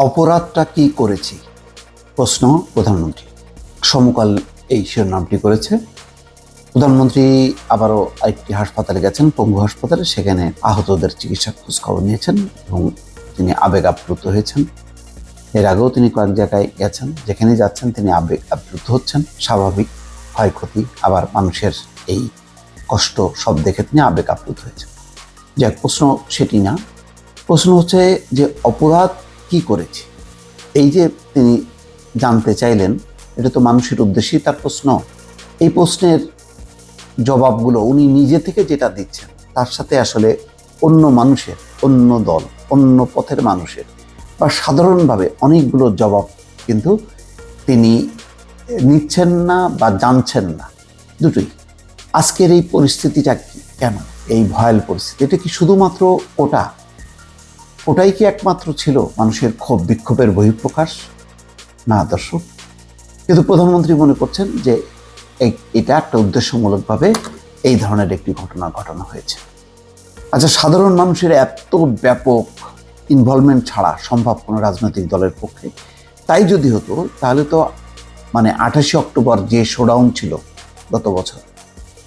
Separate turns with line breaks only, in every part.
অপরাধটা কি করেছি? প্রশ্ন প্রধানমন্ত্রী। সমকাল এই শিরোনামটি করেছে। প্রধানমন্ত্রী আবারও আরেকটি হাসপাতালে গেছেন, পঙ্গু হাসপাতালে। সেখানে আহতদের চিকিৎসার খোঁজখবর নিয়েছেন এবং তিনি আবেগ আপ্লুত হয়েছেন। এর আগেও তিনি কয়েক জায়গায় গেছেন। যেখানে যাচ্ছেন, তিনি আবেগ আপ্লুত হচ্ছেন। স্বাভাবিক ক্ষয়ক্ষতি, আবার মানুষের এই কষ্ট সব দেখে তিনি আবেগ আপ্লুত হয়েছেন। যাক, প্রশ্ন সেটি না। প্রশ্ন হচ্ছে যে, অপরাধ কি করেছে? এই যে তিনি জানতে চাইলেন, এটা তো মানুষের উদ্দেশ্যেই তার প্রশ্ন। এই প্রশ্নের জবাবগুলো উনি নিজে থেকে যেটা দিচ্ছেন, তার সাথে আসলে অন্য মানুষের, অন্য দল, অন্য পথের মানুষের বা সাধারণভাবে অনেকগুলো জবাব কিন্তু তিনি নিচ্ছেন না বা জানছেন না। দুটোই। আজকের এই পরিস্থিতিটা কেন? এই ভয়াল পরিস্থিতি? এটা কি শুধুমাত্র ওটা? ওটাই কি একমাত্র ছিল মানুষের ক্ষোভ, বিক্ষোভের বহিঃপ্রকাশ? না দর্শক। কিন্তু প্রধানমন্ত্রী মনে করছেন যে এটা একটা উদ্দেশ্যমূলকভাবে এই ধরনের একটি ঘটনা ঘটানো হয়েছে। আচ্ছা সাধারণ মানুষের এত ব্যাপক ইনভলভমেন্ট ছাড়া সম্ভব কোনো রাজনৈতিক দলের পক্ষে? তাই যদি হতো, তাহলে তো মানে আঠাশে অক্টোবর যে শোডাউন ছিল গত বছর,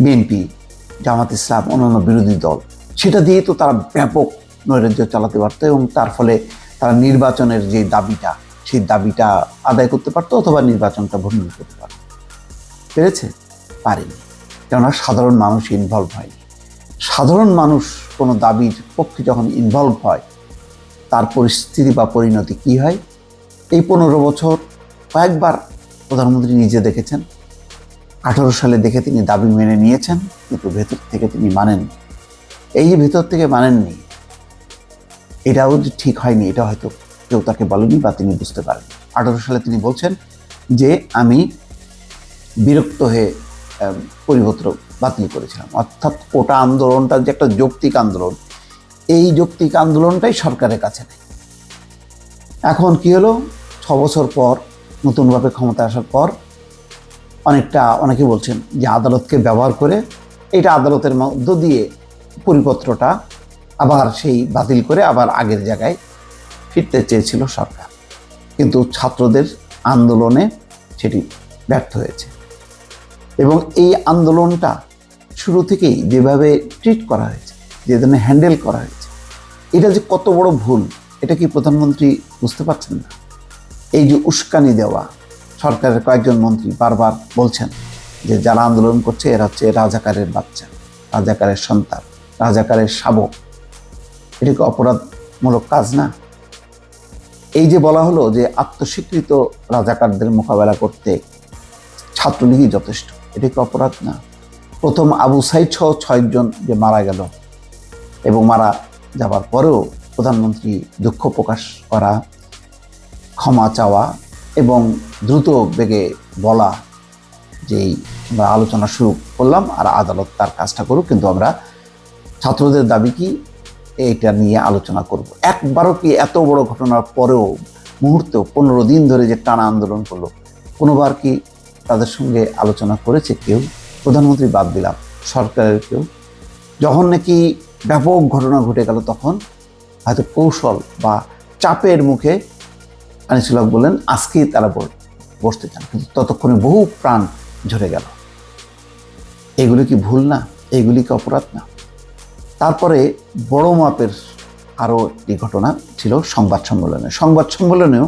বিএনপি, জামাত ইসলাম, অন্যান্য বিরোধী দল, সেটা দিয়ে তো তারা ব্যাপক নৈরাজ্য চালাতে পারতো এবং তার ফলে তারা নির্বাচনের যে দাবিটা, সেই দাবিটা আদায় করতে পারতো অথবা নির্বাচনটা ভণ্ডুল করতে পারতো। পেরেছে? পারেনি। কেননা সাধারণ মানুষ ইনভলভ হয়নি। সাধারণ মানুষ কোনো দাবির পক্ষে যখন ইনভলভ হয়, তার পরিস্থিতি বা পরিণতি কি হয়? এই পনেরো বছর কয়েকবার প্রধানমন্ত্রী নিজে দেখেছেন। আঠারো সালে দেখে তিনি দাবি মেনে নিয়েছেন, কিন্তু ভেতর থেকে তিনি মানেননি। এই ভেতর থেকে মানেননি এটাও যে ঠিক হয়নি, এটা হয়তো কেউ তাকে বলেনি বা তিনি বুঝতে পারেন। আঠারো সালে তিনি বলছেন যে, আমি বিরক্ত হয়ে পরিপত্র বাতিল করেছিলাম। অর্থাৎ কোটা আন্দোলনটা যে একটা যৌক্তিক আন্দোলন, এই যৌক্তিক আন্দোলনটাই সরকারের কাছে নেই। এখন কি হলো? ছ বছর পর, নতুনভাবে ক্ষমতা আসার পর, অনেকটা, অনেকে বলছেন যে আদালতকে ব্যবহার করে, এটা আদালতের মধ্য দিয়ে পরিপত্রটা আবার সেই বাতিল করে আবার আগের জায়গায় ফিরতে চেয়েছিল সরকার। কিন্তু ছাত্রদের আন্দোলনে সেটি ব্যর্থ হয়েছে। এবং এই আন্দোলনটা শুরু থেকেই যেভাবে ট্রিট করা হয়েছে, যে ধরনের হ্যান্ডেল করা হয়েছে, এটা যে কত বড় ভুল, এটা কি প্রধানমন্ত্রী বুঝতে পারছেন না? এই যে উস্কানি দেওয়া, সরকারের কয়েকজন মন্ত্রী বারবার বলছেন যে যারা আন্দোলন করছে, এরা হচ্ছে রাজাকারের বাচ্চা, রাজাকারের সন্তান, রাজাকারের শাবক। এটা কি অপরাধমূলক কাজ না? এই যে বলা হলো যে আত্মস্বীকৃত রাজাকারদের মোকাবেলা করতে ছাত্রলীগই যথেষ্ট, এটা কি অপরাধ না? প্রথম আবু সাইদ সহ ছয়জন যে মারা গেল এবং মারা যাবার পরেও প্রধানমন্ত্রী দুঃখ প্রকাশ করা, ক্ষমা চাওয়া এবং দ্রুত বেগে বলা যেই আমরা আলোচনা শুরু করলাম আর আদালত তার কাজটা করুক, কিন্তু আমরা ছাত্রদের দাবি কি এইটা নিয়ে আলোচনা করব। একবারও কি এত বড় ঘটনার পরেও মুহূর্তেও পনেরো দিন ধরে যে টানা আন্দোলন করল, কোনোবার কি তাদের সঙ্গে আলোচনা করেছে কেউ? প্রধানমন্ত্রী বাদ দিলাম, সরকারের কেউ? যখন নাকি ব্যাপক ঘটনা ঘটে গেল তখন হয়তো কৌশল বা চাপের মুখে আনিসুল্লাহ বললেন, আজকেই তারা বসতে চান। কিন্তু ততক্ষণে বহু প্রাণ ঝরে গেল। এগুলি কি ভুল না? এগুলি কি অপরাধ না? তারপরে বড় মাপের আরও একটি ঘটনা ছিল সংবাদ সম্মেলনে। সংবাদ সম্মেলনেও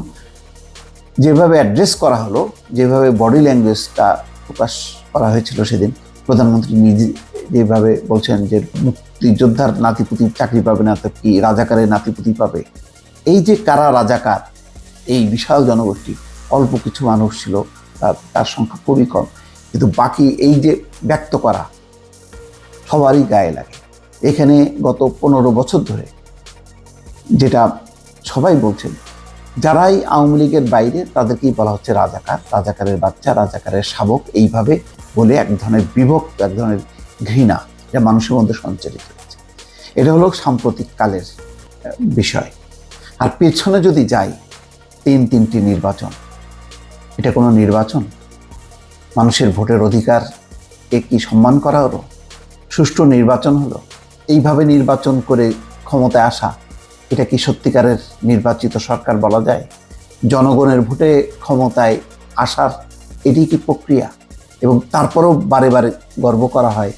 যেভাবে অ্যাড্রেস করা হলো, যেভাবে বডি ল্যাঙ্গুয়েজটা প্রকাশ করা হয়েছিল সেদিন, প্রধানমন্ত্রী নিজে যেভাবে বলছেন যে মুক্তিযোদ্ধার নাতিপুতি চাকরি পাবে না, তো কি রাজাকারের নাতিপুতি পাবে? এই যে কারা রাজাকার, এই বিশাল জনগোষ্ঠী, অল্প কিছু মানুষ ছিল তার সংখ্যা খুবই কম। কিন্তু বাকি এই যে ব্যক্ত করা, সবারই গায়ে লাগে। এখানে গত পনেরো বছর ধরে যেটা সবাই বলছেন, যারাই আওয়ামী লীগের বাইরে তাদেরকেই বলা হচ্ছে রাজাকার, রাজাকারের বাচ্চা, রাজাকারের শাবক, এইভাবে বলে এক ধরনের বিভক্ত, এক ধরনের ঘৃণা যা মানুষের মধ্যে সঞ্চারিত হয়েছে। এটা হলো সাম্প্রতিক কালের বিষয়। আর পেছনে যদি যাই, তিন তিনটি নির্বাচন, এটা কোনো নির্বাচন? মানুষের ভোটের অধিকারকে কি সম্মান করা হলো সুষ্ঠু নির্বাচন হলো? এইভাবে নির্বাচন করে ক্ষমতায় আসা, এটা কি সত্যিকারের নির্বাচিত সরকার বলা যায়? জনগণের ভোটে ক্ষমতায় আসার এটি কি প্রক্রিয়া? এবং তারপরেও বারে বারে গর্ব করা হয়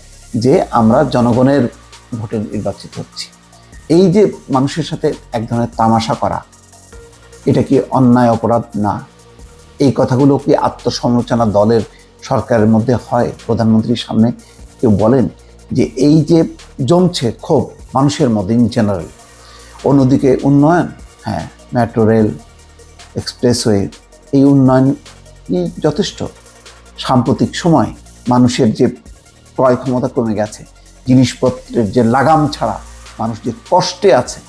যে আমরা জনগণের ভোটে নির্বাচিত হচ্ছি। এই যে মানুষের সাথে এক ধরনের তামাশা করা, এটা কি অন্যায় অপরাধ? না। এই কথাগুলো কি আত্মসমালোচনা দলের সরকারের মধ্যে হয়? প্রধানমন্ত্রীর সামনে কেউ বলেন? যে এই যে জমছে ক্ষোভ মানুষের মধ্যে ইন জেনারেল অন্যদিকে উন্নয়ন হ্যাঁ মেট্রো রেল এক্সপ্রেসওয়ে এই উন্নয়নই যথেষ্ট। সাম্প্রতিক সময় মানুষের যে ক্রয় ক্ষমতা কমে গেছে, জিনিসপত্রের যে লাগাম ছাড়া মানুষ যে কষ্টে আছে,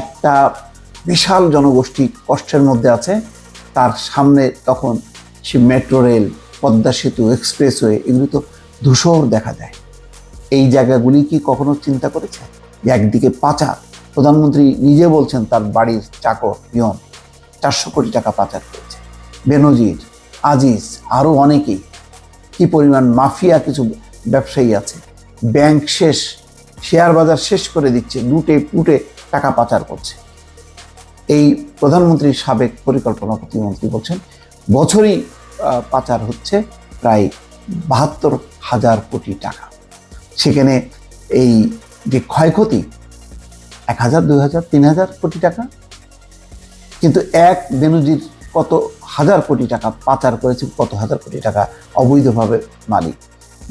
একটা বিশাল জনগোষ্ঠী কষ্টের মধ্যে আছে, তার সামনে তখন সে মেট্রো রেল পদ্মা সেতু এক্সপ্রেসওয়ে এগুলো তো ধূসর দেখা দেয়। এই জায়গাগুলি কি কখনো চিন্তা করেছে? যে একদিকে পাচার। প্রধানমন্ত্রী নিজে বলছেন তার বাড়ির চাকর পিয়ন চারশো কোটি টাকা পাচার করেছে। বেনজির, আজিজ আরও অনেকেই। কি পরিমাণ মাফিয়া কিছু ব্যবসায়ী আছে। ব্যাংক শেষ, শেয়ার বাজার শেষ করে দিচ্ছে, লুটে পুটে টাকা পাচার করছে। এই প্রধানমন্ত্রীর সাবেক পরিকল্পনা প্রতিমন্ত্রী বলছেন, বছরই পাচার হচ্ছে প্রায় বাহাত্তর হাজার কোটি টাকা। সেখানে এই যে ক্ষয়ক্ষতি, এক হাজার, দুই হাজার, তিন হাজার কোটি টাকা, কিন্তু এক বেনজির কত হাজার কোটি টাকা পাচার করেছে, কত হাজার কোটি টাকা অবৈধভাবে মালিক?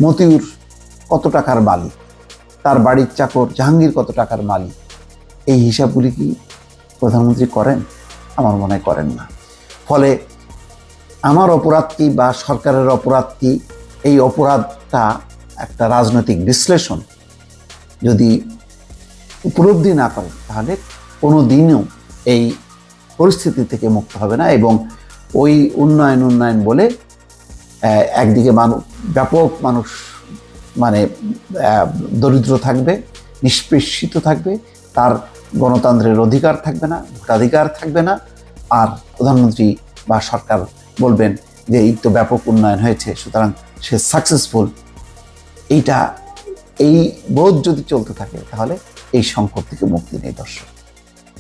মতিউর কত টাকার মালিক? তার বাড়ির চাকর জাহাঙ্গীর কত টাকার মালিক? এই হিসাবগুলি কি প্রধানমন্ত্রী করেন? আমার মনে করেন না। ফলে আমার অপরাধ কি বা সরকারের অপরাধ কি এই অপরাধটা একটা রাজনৈতিক বিশ্লেষণ। যদি উপলব্ধি না করেন তাহলে কোনো দিনও এই পরিস্থিতি থেকে মুক্ত হবে না এবং ওই উন্নয়ন উন্নয়ন বলে একদিকে মানুষ ব্যাপক মানুষ মানে দরিদ্র থাকবে, নিষ্পেষিত থাকবে, তার গণতন্ত্রের অধিকার থাকবে না, ভোটাধিকার থাকবে না, আর প্রধানমন্ত্রী বা সরকার বলবেন যে এই তো ব্যাপক উন্নয়ন হয়েছে, সুতরাং সে সাকসেসফুল এইটা, এই বোধ যদি চলতে থাকে, তাহলে এই সংকট থেকে মুক্তি নেই দর্শক।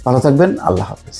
ভালো থাকবেন, আল্লাহ হাফেজ।